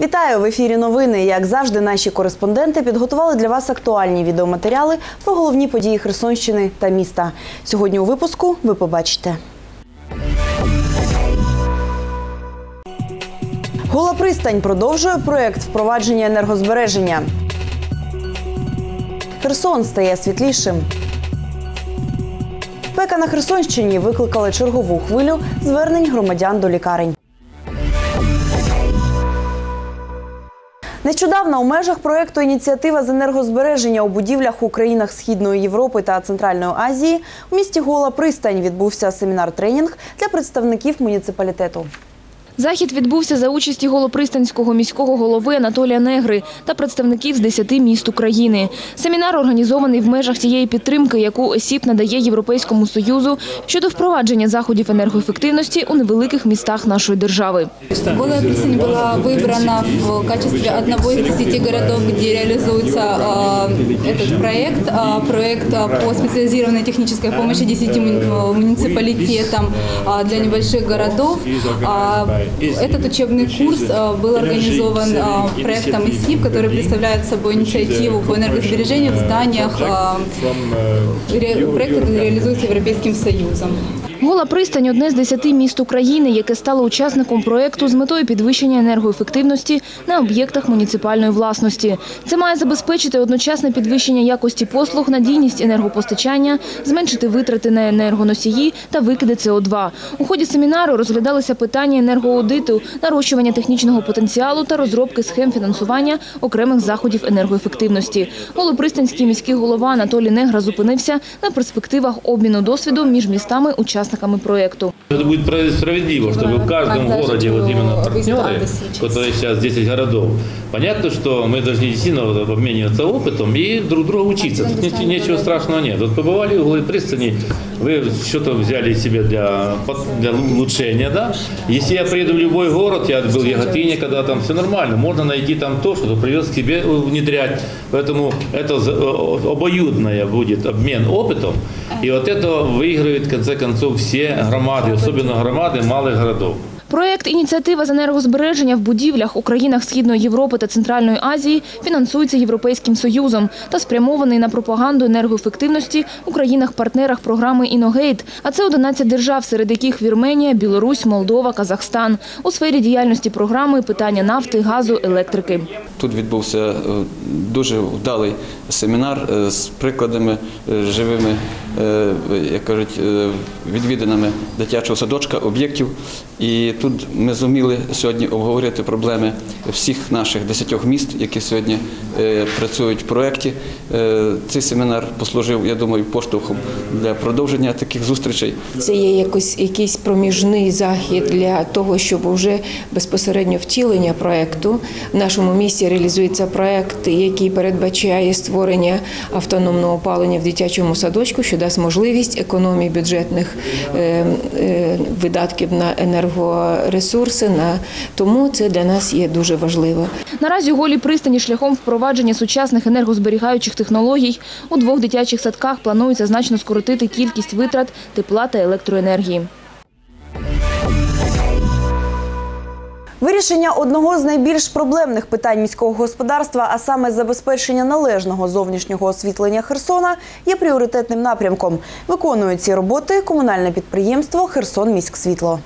Вітаю в ефірі. Новини. Як завжди, наші кореспонденти підготували для вас актуальні відеоматеріали про головні події Херсонщини та міста. Сьогодні у випуску ви побачите. Гола пристань продовжує проєкт впровадження енергозбереження. Херсон стає світлішим. Спека на Херсонщині викликали чергову хвилю звернень громадян до лікарень. Нещодавно у межах проєкту Ініціатива з енергозбереження у будівлях у країнах Східної Європи та Центральної Азії у місті Гола Пристань відбувся семінар-тренінг для представників муніципалітету. Захід відбувся за участі голопристанського міського голови Анатолія Негри та представників з 10 міст України. Семінар організований в межах тієї підтримки, яку ОСІП надає Європейському Союзу щодо впровадження заходів енергоефективності у невеликих містах нашої держави. Голая пристань была выбрана в качестве одного из десяти городов, где реализуется э, этот проект. А, проект а, по специализированной технической помощи 10 муни- э, муниципалитетам а, для небольших городов. Этот учебный курс а, был организован а, проектом ИСИП, который представляет собой инициативу по энергосбережению в зданиях. а, ре- Проект реализуется Европейским Союзом. Гола пристань – одне з 10 міст України, яке стало учасником проєкту з метою підвищення енергоефективності на об'єктах муніципальної власності. Це має забезпечити одночасне підвищення якості послуг, надійність енергопостачання, зменшити витрати на енергоносії та викиди СО2. У ході семінару розглядалися питання енергоаудиту, нарощування технічного потенціалу та розробки схем фінансування окремих заходів енергоефективності. Голопристанський міський голова Анатолій Негра зупинився на перспективах обміну досвіду між містами-учасниками проєкту. Это будет справедливо, чтобы в каждом городе вот именно партнеры, которые сейчас 10 городов, понятно, что мы должны действительно вот обмениваться опытом и друг друга учиться. Тут ни- ничего страшного нет. Вот побывали в Голой пристани, вы что-то взяли себе для, для улучшения, да? Если я приеду в любой город, я был в Яготине, когда там все нормально, можно найти там то, что привез к себе внедрять. Поэтому это обоюдное будет обмен опытом. И вот это выигрывает в конце концов все громады, особенно громады малых городов. Проєкт «Ініціатива з енергозбереження в будівлях у країнах Східної Європи та Центральної Азії фінансується Європейським Союзом та спрямований на пропаганду енергоефективності у країнах-партнерах програми «Іногейт», а це 11 держав, серед яких Вірменія, Білорусь, Молдова, Казахстан. У сфері діяльності програми питання нафти, газу, електрики. Тут відбувся е, дуже вдалий семінар е, з прикладами е, живими, е, як кажуть, е, відвідинами дитячого садочка, об'єктів. І тут ми зуміли сьогодні обговорити проблеми всіх наших десятьох міст, які сьогодні е, працюють в проєкті. Е, Цей семінар послужив, я думаю, поштовхом для продовження таких зустрічей. Це є якось якийсь проміжний захід для того, щоб вже безпосередньо втілення проекту. В нашому місті реалізується проект, який передбачає створення автономного опалення в дитячому садочку, що дасть можливість економії бюджетних е, е, видатків на енергоресурси. Тому це для нас є дуже важливо. Наразі голі пристані шляхом впровадження сучасних енергозберігаючих технологій у двох дитячих садках планується значно скоротити кількість витрат тепла та електроенергії. Вирішення одного з найбільш проблемних питань міського господарства, а саме забезпечення належного зовнішнього освітлення Херсона, є пріоритетним напрямком. Виконують ці роботи комунальне підприємство Херсон міськсвітло.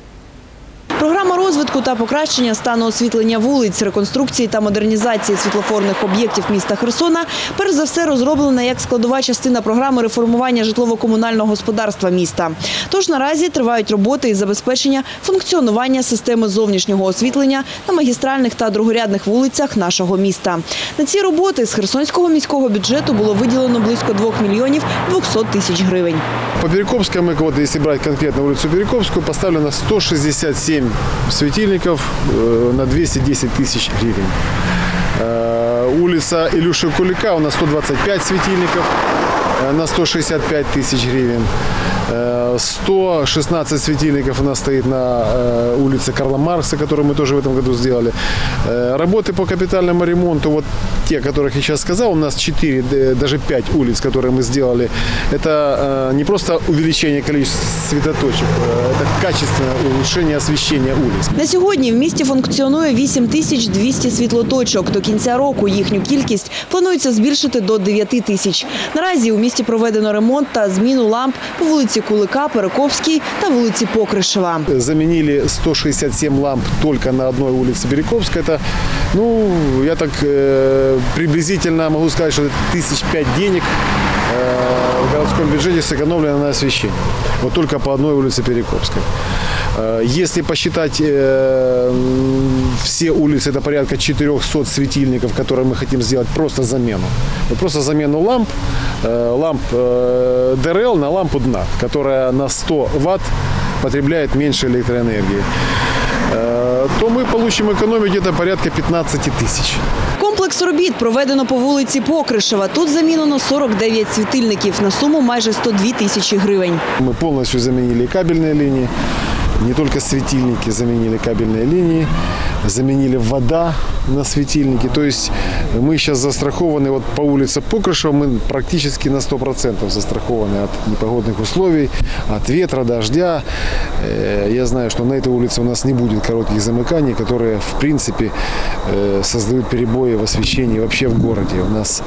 Програма розвитку та покращення стану освітлення вулиць, реконструкції та модернізації світлофорних об'єктів міста Херсона перш за все розроблена як складова частина програми реформування житлово-комунального господарства міста. Тож наразі тривають роботи із забезпечення функціонування системи зовнішнього освітлення на магістральних та другорядних вулицях нашого міста. На ці роботи з Херсонського міського бюджету було виділено близько 2 мільйонів 200 тисяч гривень. По вот если брать конкретно улицу Перекопскую, поставлено 167 светильников э, на 210 тысяч гривен. Э, Улица Илюши Кулика у нас 125 светильников э, на 165 тысяч гривен. Э, 116 светильников у нас стоит на э, улице Карла Маркса, которую мы тоже в этом году сделали. Э, Работы по капитальному ремонту, вот те, о которых я сейчас сказал, у нас 4, д- даже 5 улиц, которые мы сделали, это э, не просто увеличение количества светоточек, э, это качественное улучшение освещения улиц. На сьогодні в місті функціонує 8200 світлоточок. До кінця року їхню кількість планується збільшити до 9 тисяч. Наразі у місті проведено ремонт та зміну ламп по вулиці Кулика, Перекопській та вулиці Покришева. Заменили 167 ламп только на одной улице Берековской. Это, ну, я так э, приблизительно могу сказать, что тысяч пять денег э, в городском бюджете сэкономлено на освещении. Вот только по одной улице Перекопской. Э, Если посчитать э, все улицы, это порядка 400 светильников, которые мы хотим сделать просто замену. Вот просто замену ламп, ламп ДРЛ на лампу дна, которая на 100 ватт потребляет меньше электроэнергии, то мы получим экономию где-то порядка 15 тысяч. Комплекс робіт проведено по вулиці Покришева. Тут замінено 49 світильників на суму майже 102 тисячі гривень. Ми повністю замінили кабельні линии, не только светильники, заменили кабельные линии, заменили вода на светильники. То есть мы сейчас застрахованы вот по улице Покрышева, мы практически на 100% застрахованы от непогодных условий, от ветра, дождя. Э, Я знаю, что на этой улице у нас не будет коротких замыканий, которые в принципе э, создают перебои в освещении вообще в городе. У нас,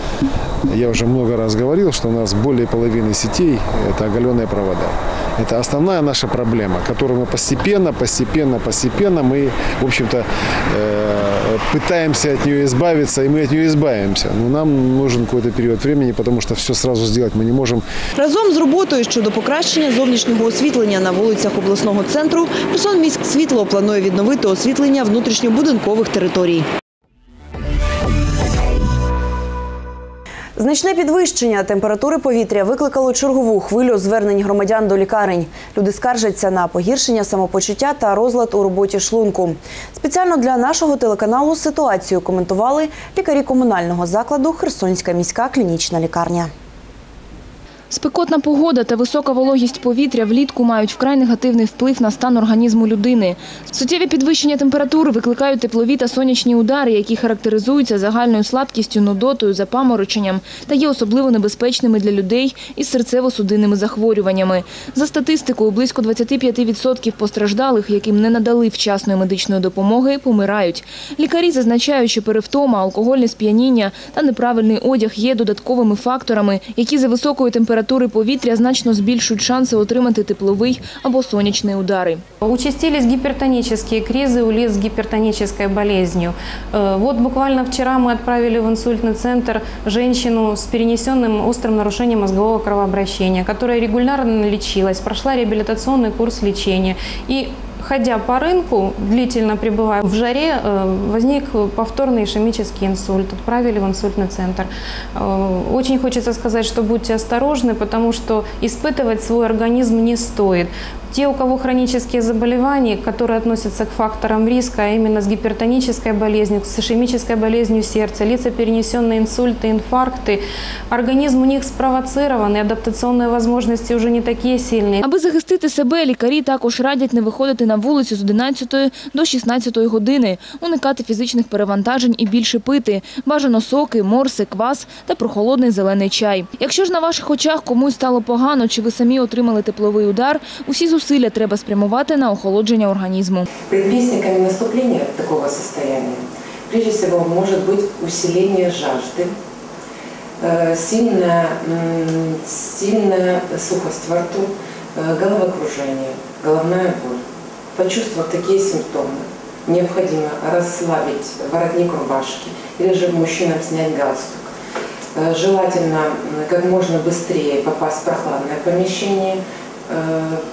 я уже много раз говорил, что у нас более половины сетей это оголенные провода. Это основная наша проблема, которую мы постепенно, постепенно, постепенно мы, в общем-то, э, пытаемся от нее избавиться, и мы от нее избавимся. Но нам нужен какой-то период времени, потому что все сразу сделать мы не можем. Разом з роботою щодо покращення зовнішнього освітлення на вулицях обласного центру Херсон світло планує відновити освітлення внутрішньобудинкових територій. Значне підвищення температури повітря викликало чергову хвилю звернень громадян до лікарень. Люди скаржаться на погіршення самопочуття та розлад у роботі шлунку. Спеціально для нашого телеканалу ситуацію коментували лікарі комунального закладу Херсонська міська клінічна лікарня. Спекотна погода та висока вологість повітря влітку мають вкрай негативний вплив на стан організму людини. Суттєві підвищення температури викликають теплові та сонячні удари, які характеризуються загальною слабкістю, нудотою, запамороченням та є особливо небезпечними для людей із серцево-судинними захворюваннями. За статистикою, близько 25% постраждалих, яким не надали вчасної медичної допомоги, помирають. Лікарі зазначають, що перевтома, алкогольне сп'яніння та неправильний одяг є додатковими факторами, які за високої температури повітря значно збільшують шанси отримати тепловий або сонячний удари. Участились гипертонические кризы у лиц с гипертонической болезнью. Э, Вот буквально вчера мы отправили в инсультный центр женщину с перенесенным острым нарушением мозгового кровообращения, которая регулярно лечилась, прошла реабилитационный курс лечения. И Ходя по рынку, длительно пребывая в жаре, э, возник повторный ишемический инсульт. Отправили в инсультный центр. Э, Очень хочется сказать, что будьте осторожны, потому что испытывать свой организм не стоит. Те, у кого хронические заболевания, которые относятся к факторам риска, а именно с гипертонической болезнью, с ишемической болезнью сердца, лица, перенесенные инсульты, инфаркты, организм у них спровоцированный, адаптационные возможности уже не такие сильные. Аби захистити себе, лікарі також радять не виходити на вулицю з 11 до 16 години, уникати фізичних перевантажень і більше пити. Бажано соки, морси, квас та прохолодний зелений чай. Якщо ж на ваших очах комусь стало погано чи ви самі отримали тепловий удар, усі зусилля треба спрямувати на охолодження організму. Предвестниками наступления такого состояния прежде всего может быть усиление жажды, э, сильная, сильная сухость во рту, э, головокружение, головная боль. Почувствовав такие симптомы, необходимо расслабить воротник рубашки или же мужчинам снять галстук. Э, Желательно как можно быстрее попасть в прохладное помещение,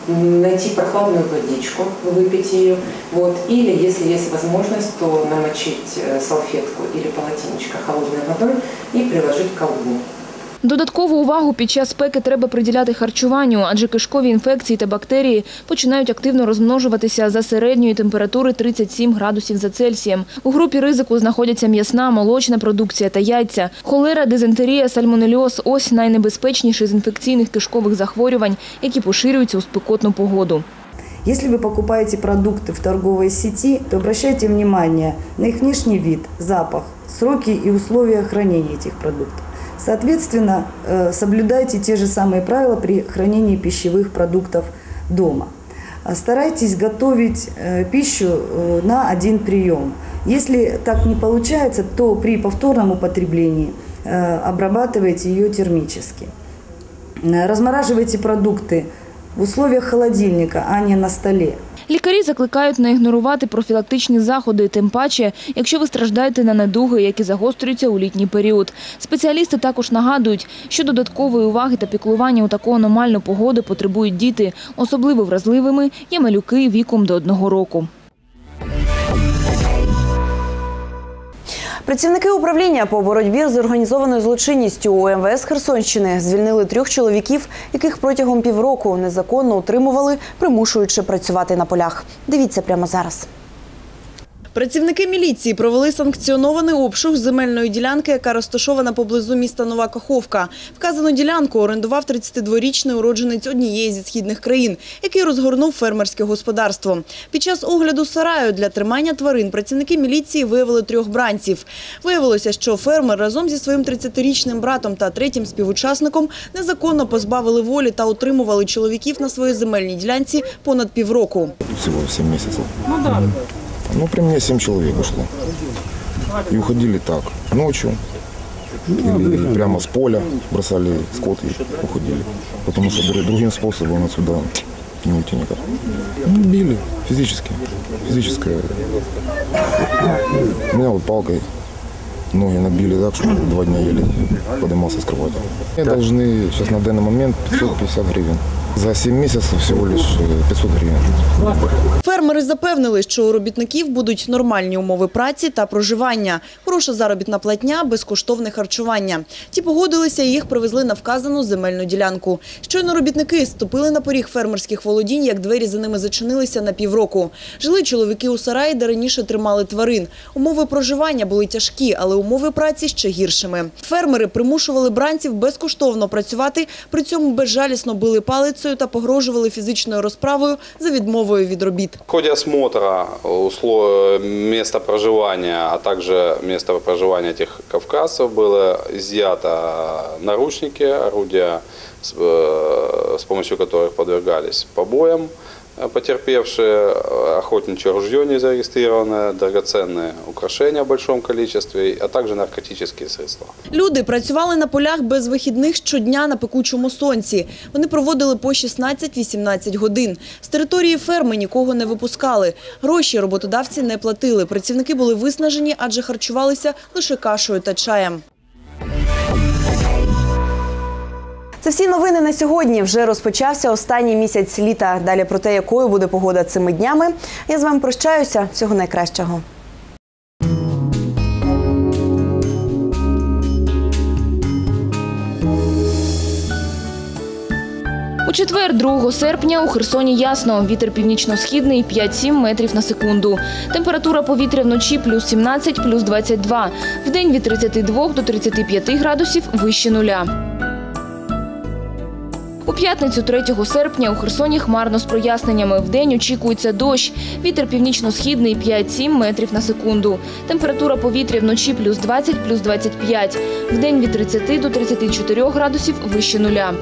найти прохладную водичку, выпить ее, вот, или если есть возможность, то намочить э, салфетку или полотенечко холодной водой и приложить к колбу. Додаткову увагу під час спеки треба приділяти харчуванню, адже кишкові інфекції та бактерії починають активно розмножуватися за середньої температури 37 градусів за Цельсієм. У групі ризику знаходяться м'ясна, молочна продукція та яйця. Холера, дизентерія, сальмонельоз – ось найнебезпечніші з інфекційних кишкових захворювань, які поширюються у спекотну погоду. Если вы покупаете продукты в торговой сети, то обращайте внимание на их внешний вид, запах, сроки и условия хранения этих продуктов. Соответственно, э, соблюдайте те же самые правила при хранении пищевых продуктов дома. А Старайтесь готовить э, пищу э, на один прием. Если так не получается, то при повторном употреблении обрабатывайте ее термически. Размораживайте продукты в условиях холодильника, а не на столе. Лікарі закликають не ігнорувати профілактичні заходи, тим паче, якщо ви страждаєте на недуги, які загострюються у літній період. Спеціалісти також нагадують, що додаткової уваги та піклування у таку аномальну погоду потребують діти. Особливо вразливими є малюки віком до одного року. Працівники управління по боротьбі з організованою злочинністю у МВС Херсонщини звільнили трьох чоловіків, яких протягом півроку незаконно утримували, примушуючи працювати на полях. Дивіться прямо зараз. Працівники міліції провели санкціонований обшук земельної ділянки, яка розташована поблизу міста Нова Каховка. Вказану ділянку орендував 32-річний уродженець однієї зі східних країн, який розгорнув фермерське господарство. Під час огляду сараю для тримання тварин працівники міліції виявили трьох бранців. Виявилося, що фермер разом зі своїм 30-річним братом та третім співучасником незаконно позбавили волі та утримували чоловіків на своїй земельній ділянці понад півроку. всего 7 месяцев. Ну да. Ну, при мне 7 человек ушло. И уходили так, ночью. Или прямо с поля бросали скот и уходили. Потому что друг- другим способом отсюда не уйти никак. Ну, били физически. Физическое. Меня вот палкой ноги набили так, что два дня еле поднимался с кровати. Мне должны сейчас на данный момент 550 гривен. За 7 месяцев всего лишь э, 500 гривен. Фермери запевнили, що у робітників будуть нормальні умови праці та проживання, хороша заробітна платня, безкоштовне харчування. Ті погодилися і їх привезли на вказану земельну ділянку. Щойно робітники ступили на поріг фермерських володінь, як двері за ними зачинилися на півроку. Жили чоловіки у сараї, де раніше тримали тварин. Умови проживання були тяжкі, але умови праці ще гіршими. Фермери примушували бранців безкоштовно працювати, при цьому безжалісно били палицею та погрожували фізичною розправою за відмовою від робіт. В ходе осмотра услов... места проживания, а также места проживания этих кавказцев было изъято наручники, орудия, с, э, с помощью которых подвергались побоям э, потерпевшие, э, охотничье ружье не зарегистрированное, драгоценные украшения в большом количестве, а также наркотические средства. Люди працювали на полях без вихідних щодня на пекучому сонці. Вони проводили по 16-18 годин. З території ферми нікого не випускали. Гроші роботодавці не платили. Працівники були виснажені, адже харчувалися лише кашею та чаєм. Це всі новини на сьогодні. Вже розпочався останній місяць літа. Далі про те, якою буде погода цими днями. Я з вами прощаюся. Всього найкращого. У четвер, 2 серпня, у Херсоні ясно. Вітер північно-східний 5-7 метрів на секунду. Температура повітря вночі плюс 17, плюс 22. Вдень від 32 до 35 градусів вище нуля. У п'ятницю 3 серпня у Херсоні хмарно з проясненнями. Вдень очікується дощ. Вітер північно-східний 5-7 метрів на секунду. Температура повітря вночі плюс 20, плюс 25. Вдень від 30 до 34 градусів вище нуля.